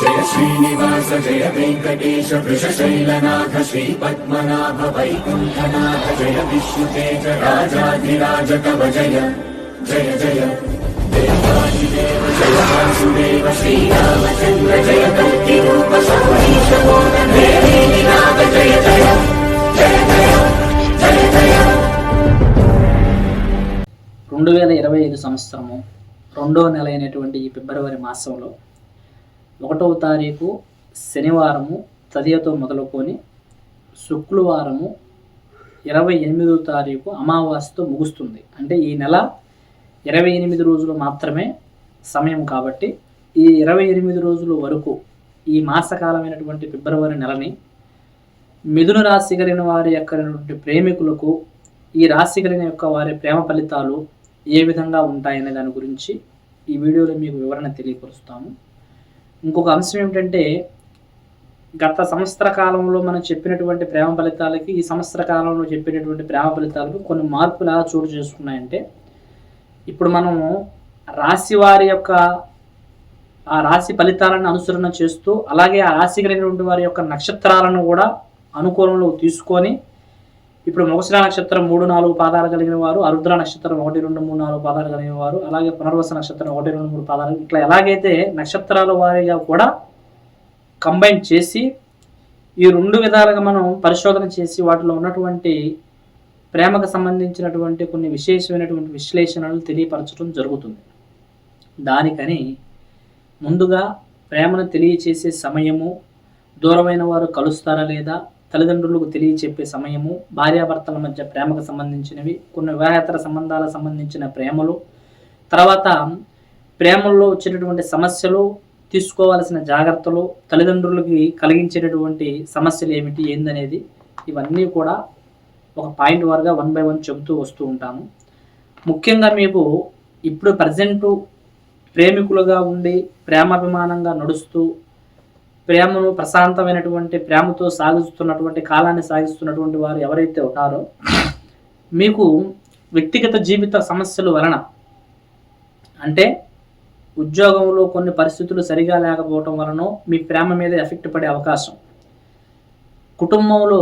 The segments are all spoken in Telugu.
జయ శ్రీనివాస జయ వెంకటేశ వృషశైలనాథ శ్రీ పద్మనాభ వైకుంఠనాథ జయ విష్ణుతేజ రాజాధిరాజ కవ జయ జయ జయ. దేవాదిదేవ జయ వాసుదేవ శ్రీరామచంద్ర జయ కల్కి రూప సౌరీశ నాథ జయ జయ జయ జయ జయ జయ. రెండు వేల ఇరవై ఐదు సంవత్సరము రెండో నెల అయినటువంటి ఈ ఫిబ్రవరి మాసంలో ఒకటవ తారీఖు శనివారము తదియతో మొదలుకొని శుక్రవారము ఇరవై ఎనిమిదవ తారీఖు అమావాస్యతో ముగుస్తుంది. అంటే ఈ నెల ఇరవై ఎనిమిది రోజులు మాత్రమే సమయం కాబట్టి ఈ ఇరవై ఎనిమిది రోజుల వరకు ఈ మాసకాలమైనటువంటి ఫిబ్రవరి నెలని మిథున రాశి కలిగిన వారి యొక్క ప్రేమికులకు ఈ రాశి కలిగిన యొక్క వారి ప్రేమ ఫలితాలు ఏ విధంగా ఉంటాయనే దాని గురించి ఈ వీడియోలో మీకు వివరణ తెలియపరుస్తాము ఇంకొక అంశం ఏమిటంటే గత సంవత్సర కాలంలో మనం చెప్పినటువంటి ప్రేమ ఫలితాలకి ఈ సంవత్సర కాలంలో చెప్పినటువంటి ప్రేమ ఫలితాలకు కొన్ని మార్పులు ఎలా చోటు చేసుకున్నాయంటే ఇప్పుడు మనము రాశి వారి యొక్క ఆ రాశి ఫలితాలను అనుసరణ చేస్తూ అలాగే ఆ రాశి కలిగినటువంటి వారి యొక్క నక్షత్రాలను కూడా అనుకూలంలో తీసుకొని ఇప్పుడు మొగశిర నక్షత్రం మూడు నాలుగు పాదాలు కలిగిన వారు అరుద్ర నక్షత్రం ఒకటి రెండు మూడు నాలుగు పాదాలు కలిగిన వారు అలాగే పునర్వస నక్షత్రం ఒకటి రెండు మూడు పాదాలు. ఇట్లా ఎలాగైతే నక్షత్రాల వారిగా కూడా కంబైన్ చేసి ఈ రెండు విధాలుగా మనం పరిశోధన చేసి వాటిలో ఉన్నటువంటి ప్రేమకు సంబంధించినటువంటి కొన్ని విశేషమైనటువంటి విశ్లేషణలు తెలియపరచడం జరుగుతుంది. దానికని ముందుగా ప్రేమను తెలియచేసే సమయము దూరమైన వారు కలుస్తారా లేదా తల్లిదండ్రులకు తెలియచెప్పే సమయము భార్యాభర్తల మధ్య ప్రేమకు సంబంధించినవి కొన్ని వివాహేతర సంబంధాలకు సంబంధించిన ప్రేమలు తర్వాత ప్రేమల్లో వచ్చేటటువంటి సమస్యలు తీసుకోవాల్సిన జాగ్రత్తలు తల్లిదండ్రులకి కలిగించేటటువంటి సమస్యలు ఏమిటి ఏందనేది ఇవన్నీ కూడా ఒక పాయింట్ వారుగా వన్ బై వన్ చెబుతూ వస్తూ ఉంటాము. ముఖ్యంగా మీకు ఇప్పుడు ప్రజెంటు ప్రేమికులుగా ఉండి ప్రేమాభిమానంగా నడుస్తూ ప్రేమను ప్రశాంతమైనటువంటి ప్రేమతో సాగిస్తున్నటువంటి కాలాన్ని సాగిస్తున్నటువంటి వారు ఎవరైతే ఉన్నారో మీకు వ్యక్తిగత జీవిత సమస్యల వలన అంటే ఉద్యోగంలో కొన్ని పరిస్థితులు సరిగా లేకపోవటం వలన మీ ప్రేమ మీద ఎఫెక్ట్ పడే అవకాశం. కుటుంబంలో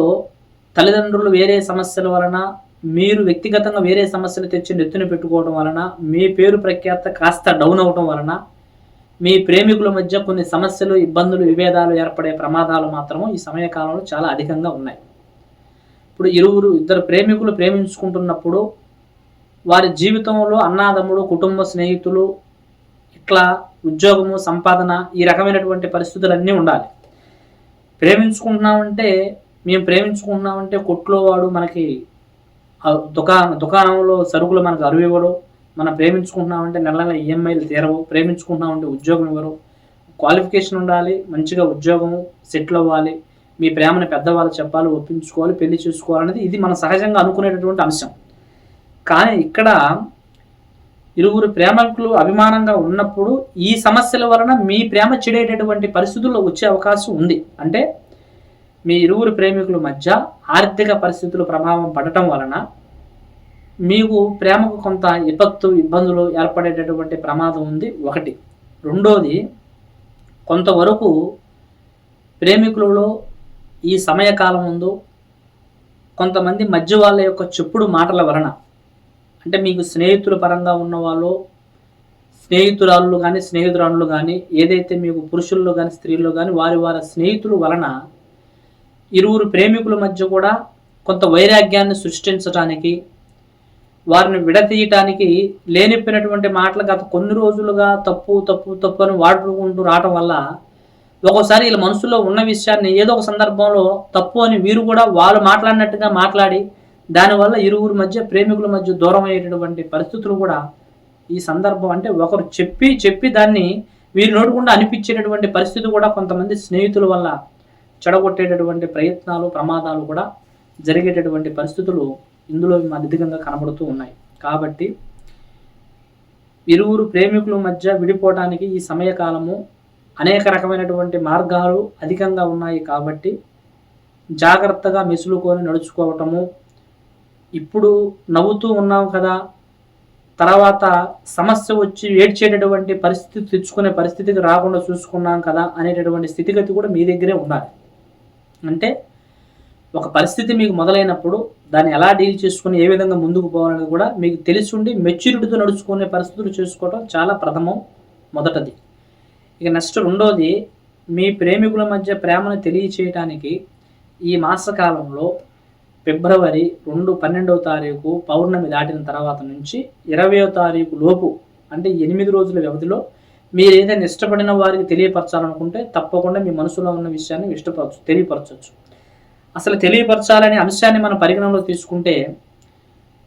తల్లిదండ్రులు వేరే సమస్యల వలన మీరు వ్యక్తిగతంగా వేరే సమస్యలు తెచ్చి నెత్తిన పెట్టుకోవడం వలన మీ పేరు ప్రఖ్యాత కాస్త డౌన్ అవ్వటం వలన మీ ప్రేమికుల మధ్య కొన్ని సమస్యలు ఇబ్బందులు విభేదాలు ఏర్పడే ప్రమాదాలు మాత్రము ఈ సమయకాలంలో చాలా అధికంగా ఉన్నాయి. ఇప్పుడు ఇరువురు ఇద్దరు ప్రేమికులు ప్రేమించుకుంటున్నప్పుడు వారి జీవితంలో అన్నాదమ్ముడు కుటుంబ స్నేహితులు ఇట్లా ఉద్యోగము సంపాదన ఈ రకమైనటువంటి పరిస్థితులన్నీ ఉండాలి. ప్రేమించుకుంటున్నామంటే మేము ప్రేమించుకుంటున్నామంటే కొట్లో వాడు మనకి ఆ దుకాణం దుకాణంలో సరుకులు మనకు అరువివ్వడు మనం ప్రేమించుకుంటున్నామంటే నెల నెల ఈఎంఐలు తీరవు. ప్రేమించుకుంటున్నామంటే ఉద్యోగం ఇవ్వరు. క్వాలిఫికేషన్ ఉండాలి మంచిగా ఉద్యోగం సెటిల్ అవ్వాలి మీ ప్రేమను పెద్దవాళ్ళు చెప్పాలి ఒప్పించుకోవాలి పెళ్ళి చేసుకోవాలనేది ఇది మనం సహజంగా అనుకునేటటువంటి అంశం. కానీ ఇక్కడ ఇరువురు ప్రేమకులు అభిమానంగా ఉన్నప్పుడు ఈ సమస్యల వలన మీ ప్రేమ చెడేటటువంటి పరిస్థితుల్లో వచ్చే అవకాశం ఉంది. అంటే మీ ఇరువురు ప్రేమికుల మధ్య ఆర్థిక పరిస్థితుల ప్రభావం పడటం వలన మీకు ప్రేమకు కొంత విపత్తు ఇబ్బందులు ఏర్పడేటటువంటి ప్రమాదం ఉంది. ఒకటి. రెండోది కొంతవరకు ప్రేమికులలో ఈ సమయకాలం ముందు కొంతమంది మధ్య వాళ్ళ యొక్క చెప్పుడు మాటల వలన అంటే మీకు స్నేహితుల పరంగా ఉన్న వాళ్ళు స్నేహితురాళ్ళు కానీ స్నేహితురాళ్ళు కానీ ఏదైతే మీకు పురుషుల్లో కానీ స్త్రీల్లో కానీ వారి వారి స్నేహితుల వలన ఇరువురు ప్రేమికుల మధ్య కూడా కొంత వైరాగ్యాన్ని సృష్టించడానికి వారిని విడతీయటానికి లేనిపోయినటువంటి మాటలు గత కొన్ని రోజులుగా తప్పు తప్పు తప్పు అని వాడుకుంటూ రావటం వల్ల ఒక్కోసారి వీళ్ళ మనసులో ఉన్న విషయాన్ని ఏదో ఒక సందర్భంలో తప్పు అని వీరు కూడా వాళ్ళు మాట్లాడినట్టుగా మాట్లాడి దానివల్ల ఇరువురి మధ్య ప్రేమికుల మధ్య దూరం అయ్యేటటువంటి పరిస్థితులు కూడా ఈ సందర్భం అంటే ఒకరు చెప్పి చెప్పి దాన్ని వీరు నోడకుండా అనిపించేటటువంటి పరిస్థితి కూడా కొంతమంది స్నేహితుల వల్ల చెడగొట్టేటటువంటి ప్రయత్నాలు ప్రమాదాలు కూడా జరిగేటటువంటి పరిస్థితులు ఇందులో అధికంగా కనబడుతూ ఉన్నాయి. కాబట్టి ఇరువురు ప్రేమికుల మధ్య విడిపోవటానికి ఈ సమయకాలము అనేక రకమైనటువంటి మార్గాలు అధికంగా ఉన్నాయి కాబట్టి జాగ్రత్తగా మెసులుకొని నడుచుకోవటము. ఇప్పుడు నవ్వుతూ ఉన్నాం కదా తర్వాత సమస్య వచ్చి ఏడ్చేటటువంటి పరిస్థితి తెచ్చుకునే పరిస్థితికి రాకుండా చూసుకున్నాం కదా అనేటటువంటి స్థితిగతి కూడా మీ దగ్గరే ఉండాలి. అంటే ఒక పరిస్థితి మీకు మొదలైనప్పుడు దాన్ని ఎలా డీల్ చేసుకుని ఏ విధంగా ముందుకు పోవాలని కూడా మీకు తెలిసి ఉండి మెచ్యూరిటీతో నడుచుకునే పరిస్థితులు చేసుకోవడం చాలా ప్రథమం మొదటది. ఇక నెక్స్ట్ రెండోది మీ ప్రేమికుల మధ్య ప్రేమను తెలియచేయటానికి ఈ మాసకాలంలో ఫిబ్రవరి రెండు పన్నెండవ తారీఖు పౌర్ణమి దాటిన తర్వాత నుంచి ఇరవయో తారీఖు లోపు అంటే ఎనిమిది రోజుల వ్యవధిలో మీరు ఏదైనా ఇష్టపడిన వారికి తెలియపరచాలనుకుంటే తప్పకుండా మీ మనసులో ఉన్న విషయాన్ని ఇష్టపరచు తెలియపరచవచ్చు అసలు తెలియపరచాలనే అంశాన్ని మనం పరిగణనలో తీసుకుంటే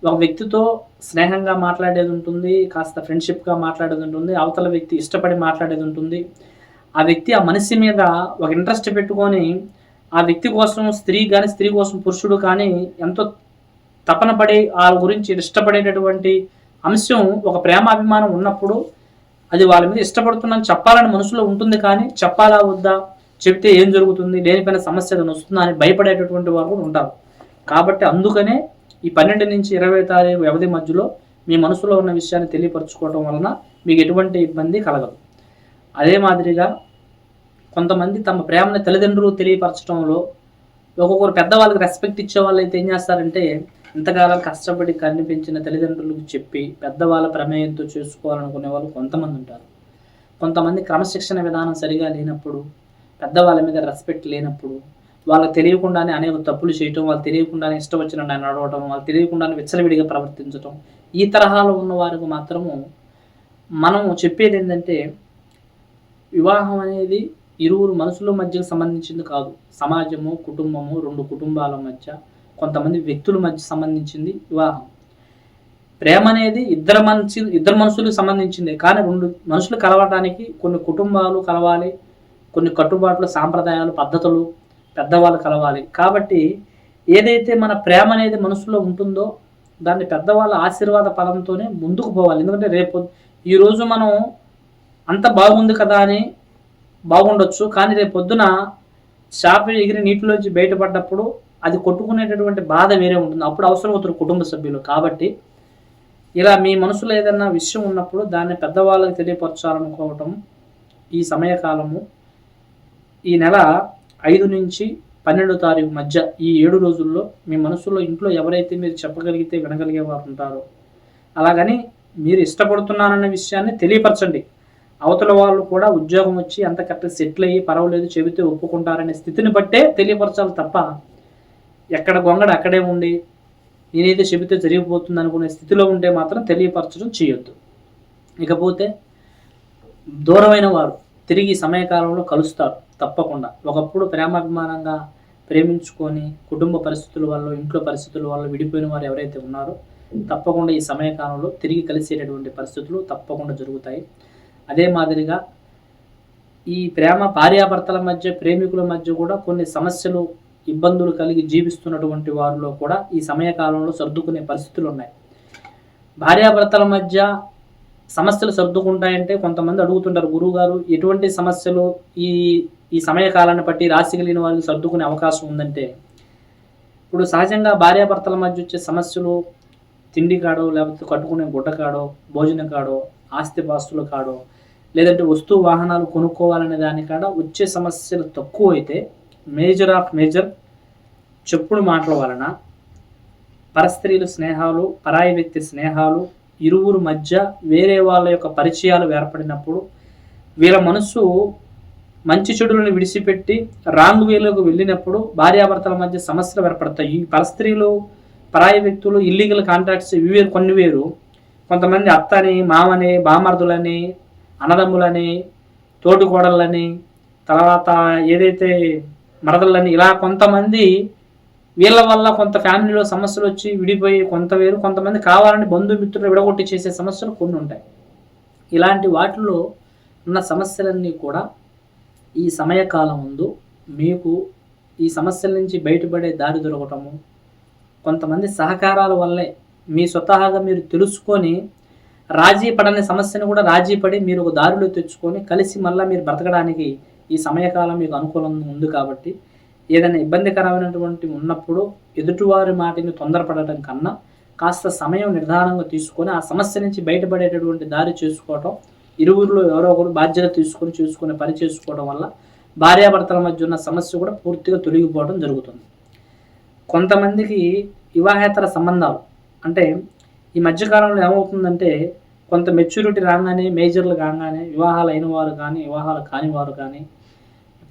ఒక వ్యక్తితో స్నేహంగా మాట్లాడేది ఉంటుంది కాస్త ఫ్రెండ్షిప్గా మాట్లాడేది ఉంటుంది అవతల వ్యక్తి ఇష్టపడి మాట్లాడేది ఉంటుంది. ఆ వ్యక్తి ఆ మనిషి మీద ఒక ఇంట్రెస్ట్ పెట్టుకొని ఆ వ్యక్తి కోసం స్త్రీ కానీ స్త్రీ కోసం పురుషుడు కానీ ఎంతో తపన పడి ఆ గురించి ఇష్టపడేటటువంటి అంశం ఒక ప్రేమాభిమానం ఉన్నప్పుడు అది వాళ్ళ మీద ఇష్టపడుతున్నాను చెప్పాలని మనసులో ఉంటుంది కానీ చెప్పాలా వద్దా? చెప్తే ఏం జరుగుతుంది లేనిపైన సమస్య వస్తుందా అని భయపడేటటువంటి వారు కూడా ఉంటారు. కాబట్టి అందుకనే ఈ పన్నెండు నుంచి ఇరవై తారీఖు వ్యవధి మధ్యలో మీ మనసులో ఉన్న విషయాన్ని తెలియపరచుకోవడం వలన మీకు ఎటువంటి ఇబ్బంది కలగదు. అదే మాదిరిగా కొంతమంది తమ ప్రేమను తల్లిదండ్రులు తెలియపరచడంలో ఒక్కొక్కరు పెద్దవాళ్ళకి రెస్పెక్ట్ ఇచ్చే వాళ్ళు అయితే ఏం చేస్తారంటే ఇంతకాలం కష్టపడి కనిపించిన తల్లిదండ్రులకు చెప్పి పెద్దవాళ్ళ ప్రమేయంతో చేసుకోవాలనుకునే వాళ్ళు కొంతమంది ఉంటారు. కొంతమంది క్రమశిక్షణ విధానం సరిగా లేనప్పుడు పెద్దవాళ్ళ మీద రెస్పెక్ట్ లేనప్పుడు వాళ్ళకి తెలియకుండానే అనేక తప్పులు చేయటం వాళ్ళు తెలియకుండానే ఇష్టం వచ్చిన ఆయన నడవటం వాళ్ళు తెలియకుండానే విచ్చలవిడిగా ప్రవర్తించటం ఈ తరహాలో ఉన్న వారికి మాత్రము మనం చెప్పేది ఏంటంటే వివాహం అనేది ఇరువురు మనుషుల మధ్యకు సంబంధించింది కాదు. సమాజము కుటుంబము రెండు కుటుంబాల మధ్య కొంతమంది వ్యక్తుల మధ్య సంబంధించింది వివాహం. ప్రేమ అనేది ఇద్దరు మనిషి ఇద్దరు మనుషులకు సంబంధించింది. కానీ రెండు మనుషులు కలవటానికి కొన్ని కుటుంబాలు కలవాలి కొన్ని కట్టుబాట్లు సాంప్రదాయాలు పద్ధతులు పెద్దవాళ్ళు కలవాలి. కాబట్టి ఏదైతే మన ప్రేమ అనేది మనసులో ఉంటుందో దాన్ని పెద్దవాళ్ళ ఆశీర్వాద పదంతోనే ముందుకు పోవాలి. ఎందుకంటే రేపు ఈరోజు మనం అంత బాగుంది కదా అని బాగుండొచ్చు కానీ రేపు పొద్దున చేప ఎగిరి నీటిలోంచి బయటపడ్డప్పుడు అది కొట్టుకునేటటువంటి బాధ వేరే ఉంటుంది. అప్పుడు అవసరం అవుతారు కుటుంబ సభ్యులు. కాబట్టి ఇలా మీ మనసులో ఏదైనా విషయం ఉన్నప్పుడు దాన్ని పెద్దవాళ్ళకి తెలియపరచాలనుకోవటం ఈ సమయకాలము ఈ నెల ఐదు నుంచి పన్నెండో తారీఖు మధ్య ఈ ఏడు రోజుల్లో మీ మనసులో ఇంట్లో ఎవరైతే మీరు చెప్పగలిగితే వినగలిగే వారు ఉంటారో అలాగని మీరు ఇష్టపడుతున్నారన్న విషయాన్ని తెలియపరచండి. అవతల వాళ్ళు కూడా ఉద్యోగం వచ్చి అంత కరెక్ట్ సెటిల్ అయ్యి పర్వాలేదు చెబితే ఒప్పుకుంటారనే స్థితిని బట్టే తెలియపరచాలి తప్ప ఎక్కడ గొంగడ అక్కడే ఉండి నేనైతే చెబితే జరిగిపోతుంది అనుకునే స్థితిలో ఉంటే మాత్రం తెలియపరచడం చేయొద్దు. ఇకపోతే దూరమైన వారు తిరిగి సమయకాలంలో కలుస్తారు తప్పకుండా. ఒకప్పుడు ప్రేమాభిమానంగా ప్రేమించుకొని కుటుంబ పరిస్థితుల వల్ల ఇంట్లో పరిస్థితుల వల్ల విడిపోయిన వారు ఎవరైతే ఉన్నారో తప్పకుండా ఈ సమయకాలంలో తిరిగి కలిసేటటువంటి పరిస్థితులు తప్పకుండా జరుగుతాయి. అదే మాదిరిగా ఈ ప్రేమ భార్యాభర్తల మధ్య ప్రేమికుల మధ్య కూడా కొన్ని సమస్యలు ఇబ్బందులు కలిగి జీవిస్తున్నటువంటి వారిలో కూడా ఈ సమయకాలంలో సర్దుకునే పరిస్థితులు ఉన్నాయి. భార్యాభర్తల మధ్య సమస్యలు సర్దుకుంటాయంటే కొంతమంది అడుగుతుంటారు గురువు గారు ఎటువంటి సమస్యలు ఈ ఈ సమయకాలాన్ని బట్టి రాశి కలిగిన వారికి సర్దుకునే అవకాశం ఉందంటే? ఇప్పుడు సహజంగా భార్యాభర్తల మధ్య వచ్చే సమస్యలు తిండి కాడో లేకపోతే కట్టుకునే గుడ్డ కాడో భోజనం కాడో ఆస్తిపాస్తులు కాడో లేదంటే వస్తువు వాహనాలు కొనుక్కోవాలనే దాని కాడ వచ్చే సమస్యలు తక్కువ అయితే మేజర్ ఆఫ్ మేజర్ చెప్పుడు మాటల వలన పరస్త్రీలు స్నేహాలు పరాయి వ్యక్తి స్నేహాలు ఇరువురు మధ్య వేరే వాళ్ళ యొక్క పరిచయాలు ఏర్పడినప్పుడు వీళ్ళ మనసు మంచి చెడులను విడిచిపెట్టి రాంగ్ వేలోకి వెళ్ళినప్పుడు భార్యాభర్తల మధ్య సమస్యలు ఏర్పడతాయి. ఈ పరస్త్రీలు పరాయి వ్యక్తులు ఇల్లీగల్ కాంట్రాక్ట్స్ ఇవి వేరు కొన్ని వేరు. కొంతమంది అత్తని మామని బామర్దులని అన్నదమ్ములని తోటికోడళ్ళని తర్వాత ఏదైతే మరదళ్ళని ఇలా కొంతమంది వీళ్ళ వల్ల కొంత ఫ్యామిలీలో సమస్యలు వచ్చి విడిపోయి కొంత వేరు కొంతమంది కావాలని బంధుమిత్రులు విడగొట్టి చేసే సమస్యలు కొన్ని ఉంటాయి. ఇలాంటి వాటిలో ఉన్న సమస్యలన్నీ కూడా ఈ సమయకాలం ముందు మీకు ఈ సమస్యల నుంచి బయటపడే దారి దొరకటము కొంతమంది సహకారాల వల్లే మీ స్వతహాగా మీరు తెలుసుకొని రాజీ పడని సమస్యను కూడా రాజీ పడి మీరు ఒక దారిలో తెచ్చుకొని కలిసి మళ్ళీ మీరు బ్రతకడానికి ఈ సమయకాలం మీకు అనుకూలంగా ఉంది కాబట్టి ఏదైనా ఇబ్బందికరమైనటువంటి ఉన్నప్పుడు ఎదుటివారి మాటని తొందరపడటం కన్నా కాస్త సమయం నిర్ధారంగా తీసుకొని ఆ సమస్య నుంచి బయటపడేటటువంటి దారి చేసుకోవటం ఇరువురిలో ఎవరో ఒకరు బాధ్యత తీసుకొని చూసుకునే పని చేసుకోవడం వల్ల భార్యాభర్తల మధ్య ఉన్న సమస్య కూడా పూర్తిగా తొలగిపోవడం జరుగుతుంది. కొంతమందికి వివాహేతర సంబంధాలు అంటే ఈ మధ్యకాలంలో ఏమవుతుందంటే కొంత మెచ్యూరిటీ రాగానే మేజర్లు కాగానే వివాహాలు అయిన వారు కానీ వివాహాలు కాని వారు కానీ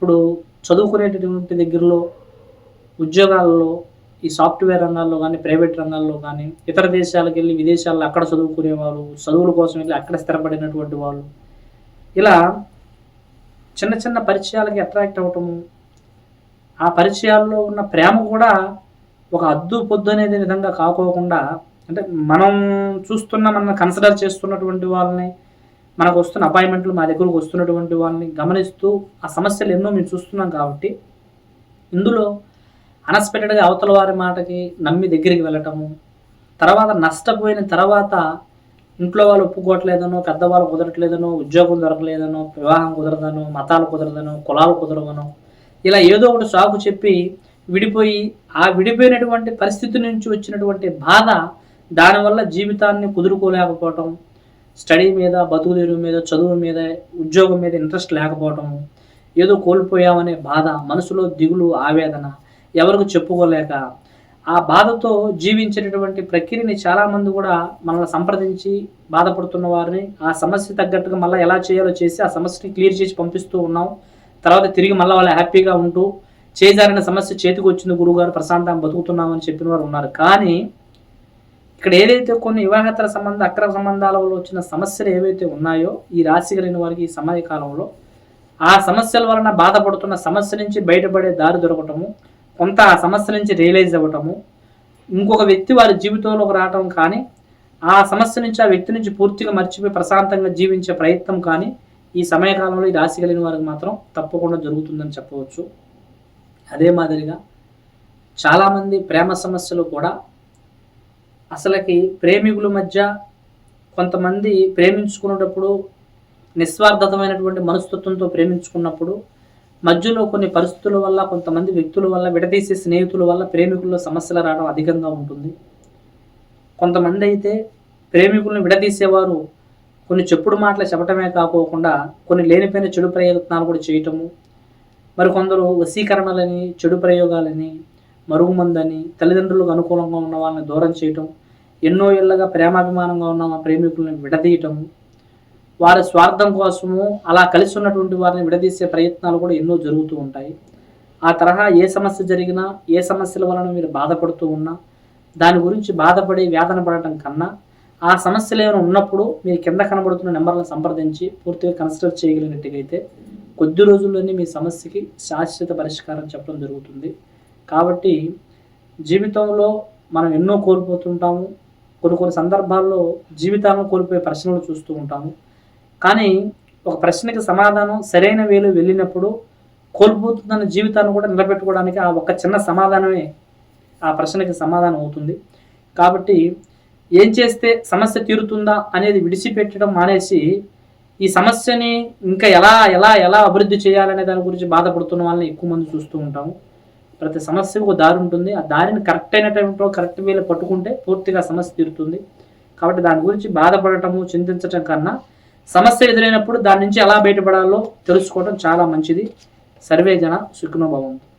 ఇప్పుడు చదువుకునేటటువంటి దగ్గరలో ఉద్యోగాల్లో ఈ సాఫ్ట్వేర్ రంగాల్లో కానీ ప్రైవేట్ రంగాల్లో కానీ ఇతర దేశాలకు వెళ్ళి విదేశాల్లో అక్కడ చదువుకునే వాళ్ళు చదువుల కోసం వెళ్ళి అక్కడ స్థిరపడినటువంటి వాళ్ళు ఇలా చిన్న చిన్న పరిచయాలకి అట్రాక్ట్ అవ్వటము ఆ పరిచయాల్లో ఉన్న ప్రేమ కూడా ఒక అద్దు పొద్దు అనేది విధంగా కాకోకుండా అంటే మనం చూస్తున్న మనం కన్సిడర్ చేస్తున్నటువంటి వాళ్ళని మనకు వస్తున్న అపాయింట్మెంట్లు మా దగ్గరకు వస్తున్నటువంటి వాళ్ళని గమనిస్తూ ఆ సమస్యలు ఎన్నో మేము చూస్తున్నాం కాబట్టి ఇందులో అన్ఎక్స్పెక్టెడ్గా అవతల వారి మాటకి నమ్మి దగ్గరికి వెళ్ళటము తర్వాత నష్టపోయిన తర్వాత ఇంట్లో వాళ్ళు ఒప్పుకోవట్లేదనో పెద్దవాళ్ళు కుదరట్లేదనో ఉద్యోగం దొరకలేదనో వివాహం కుదరదనో మతాలు కుదరదనో కులాలు కుదరదనో ఇలా ఏదో ఒకటి సాకు చెప్పి విడిపోయి ఆ విడిపోయినటువంటి పరిస్థితి నుంచి వచ్చినటువంటి బాధ దానివల్ల జీవితాన్ని కుదురుకోలేకపోవటం స్టడీ మీద బతుకు తెరువు మీద చదువు మీద ఉద్యోగం మీద ఇంట్రెస్ట్ లేకపోవటం ఏదో కోల్పోయామనే బాధ మనసులో దిగులు ఆవేదన ఎవరికి చెప్పుకోలేక ఆ బాధతో జీవించేటటువంటి ప్రక్రియని చాలామంది కూడా మనల్ని సంప్రదించి బాధపడుతున్న వారిని ఆ సమస్య తగ్గట్టుగా మళ్ళీ ఎలా చేయాలో చేసి ఆ సమస్యని క్లియర్ చేసి పంపిస్తూ ఉన్నాం. తర్వాత తిరిగి మళ్ళీ వాళ్ళు హ్యాపీగా ఉంటూ చేజారిన సమస్య చేతికి వచ్చింది గురువుగారు ప్రశాంతంగా బతుకుతున్నామని చెప్పిన వారు ఉన్నారు. కానీ ఇక్కడ ఏదైతే కొన్ని వివాహేతర సంబంధ అక్రమ సంబంధాల వల్ల వచ్చిన సమస్యలు ఏవైతే ఉన్నాయో ఈ రాశి కలిగిన వారికి ఈ సమయ కాలంలో ఆ సమస్యల వలన బాధపడుతున్న సమస్య నుంచి బయటపడే దారి దొరకటము కొంత ఆ సమస్య నుంచి రియలైజ్ అవ్వటము ఇంకొక వ్యక్తి వారి జీవితంలోకి రావటం కానీ ఆ సమస్య నుంచి ఆ వ్యక్తి నుంచి పూర్తిగా మర్చిపోయి ప్రశాంతంగా జీవించే ప్రయత్నం కానీ ఈ సమయకాలంలో ఈ రాశి కలిగిన వారికి మాత్రం తప్పకుండా జరుగుతుందని చెప్పవచ్చు. అదే మాదిరిగా చాలామంది ప్రేమ సమస్యలు కూడా అసలుకి ప్రేమికుల మధ్య కొంతమంది ప్రేమించుకునేటప్పుడు నిస్వార్థతమైనటువంటి మనస్తత్వంతో ప్రేమించుకున్నప్పుడు మధ్యలో కొన్ని పరిస్థితుల వల్ల కొంతమంది వ్యక్తుల వల్ల విడదీసే స్నేహితుల వల్ల ప్రేమికుల్లో సమస్యలు రావడం అధికంగా ఉంటుంది. కొంతమంది అయితే ప్రేమికులను విడదీసేవారు కొన్ని చెప్పుడు మాటలు చెప్పటమే కాకోకుండా కొన్ని లేనిపోయిన చెడు ప్రయత్నాలు కూడా చేయటము మరి కొందరు వశీకరణలని చెడు ప్రయోగాలని మరుగుమందని తల్లిదండ్రులకు అనుకూలంగా ఉన్న వాళ్ళని దూరం చేయటం ఎన్నో ఏళ్ళగా ప్రేమాభిమానంగా ఉన్న మా ప్రేమికులను విడదీయటము వారి స్వార్థం కోసము అలా కలిసి ఉన్నటువంటి వారిని విడదీసే ప్రయత్నాలు కూడా ఎన్నో జరుగుతూ ఉంటాయి. ఆ తరహా ఏ సమస్య జరిగినా ఏ సమస్యల వలన మీరు బాధపడుతూ ఉన్నా దాని గురించి బాధపడి వేదన పడటం కన్నా ఆ సమస్యలు ఏమైనా ఉన్నప్పుడు మీరు కింద కనబడుతున్న నెంబర్లను సంప్రదించి పూర్తిగా కన్సిడర్ చేయగలిగినట్టుగైతే కొద్ది రోజుల్లోనే మీ సమస్యకి శాశ్వత పరిష్కారం చెప్పడం జరుగుతుంది. కాబట్టి జీవితంలో మనం ఎన్నో కోల్పోతుంటాము. కొన్ని కొన్ని సందర్భాల్లో జీవితాలను కోల్పోయే ప్రశ్నలు చూస్తూ ఉంటాము. కానీ ఒక ప్రశ్నకి సమాధానం సరైన వేలు వెళ్ళినప్పుడు కోల్పోతున్న జీవితాన్ని కూడా నిలబెట్టుకోవడానికి ఆ ఒక చిన్న సమాధానమే ఆ ప్రశ్నకి సమాధానం అవుతుంది. కాబట్టి ఏం చేస్తే సమస్య తీరుతుందా అనేది విడిచిపెట్టడం మానేసి ఈ సమస్యని ఇంకా ఎలా ఎలా ఎలా అభివృద్ధి చేయాలనే దాని గురించి బాధపడుతున్న వాళ్ళని ఎక్కువ మంది చూస్తూ ఉంటాము. ప్రతి సమస్యకు ఒక దారి ఉంటుంది. ఆ దారిని కరెక్ట్ అయిన టైంలో కరెక్ట్ వేలో పట్టుకుంటే పూర్తిగా సమస్య తీరుతుంది. కాబట్టి దాని గురించి బాధపడటము చింతించటం కన్నా సమస్య ఎదురైనప్పుడు దాని నుంచి ఎలా బయటపడాలో తెలుసుకోవడం చాలా మంచిది. సర్వే జన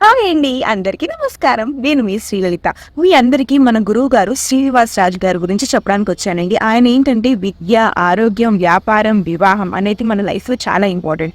హాయ్ అండి. అందరికీ నమస్కారం. నేను మీ శ్రీలలిత. మీ అందరికీ మన గురువు గారు శ్రీనివాస్ రాజు గారి గురించి చెప్పడానికి వచ్చానండి. ఆయన ఏంటంటే విద్య ఆరోగ్యం వ్యాపారం వివాహం అనేది మన లైఫ్లో చాలా ఇంపార్టెంట్